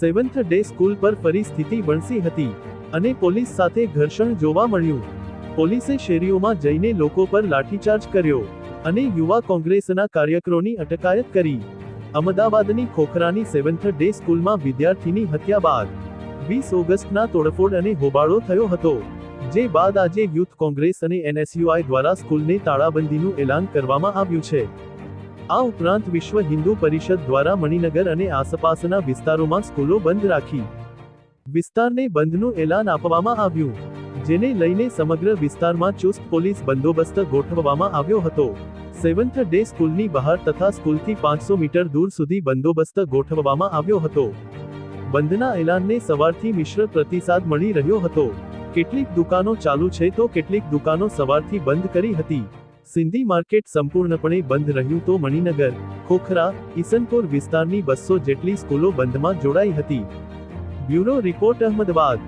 Seventh day school પર ફરી સ્થિતિ વણસી હતી અને પોલીસ સાથે ઘર્ષણ જોવા મળ્યું. પોલીસે શેરીઓમાં જઈને લોકો પર લાઠીચાર્જ કર્યો અને યુવા કોંગ્રેસના કાર્યકરોની અટકાયત કરી. અમદાવાદની ખોખરાની સેવન્થ ડે સ્કૂલમાં વિદ્યાર્થીની હત્યા બાદ વીસ ઓગસ્ટના તોડફોડ અને હોબાળો થયો હતો, જે બાદ આજે યુથ કોંગ્રેસ અને એનએસયુઆઈ દ્વારા સ્કૂલને તાળાબંધીનું એલાન કરવામાં આવ્યું છે. આ ઉપરાંત વિશ્વ હિન્દુ પરિષદ દ્વારા મણિનગર અને આસપાસના વિસ્તારોમાં સ્કૂલો બંધ રાખી. વિસ્તારને બંધનું એલાન આપવામાં આવ્યું, જેને લઈને સમગ્ર વિસ્તારમાં ચુસ્ત પોલીસ બંદોબસ્ત ગોઠવવામાં આવ્યો હતો. સેવન્થ ડે સ્કૂલની બહાર તથા સ્કૂલથી પાંચસો મીટર દૂર સુધી બંદોબસ્ત ગોઠવવામાં આવ્યો હતો. બંધના એલાનને સવારથી મિશ્ર પ્રતિસાદ મળી રહ્યો હતો. કેટલીક દુકાનો ચાલુ છે તો કેટલીક દુકાનો સવારથી બંધ કરી હતી. સિંધી માર્કેટ સંપૂર્ણપણે બંધ રહ્યું તો મણિનગર, ખોખરા, ઈસનપુર વિસ્તારની બસો જેટલી સ્કૂલો બંધમાં જોડાઈ હતી. Bureau report Ahmedabad.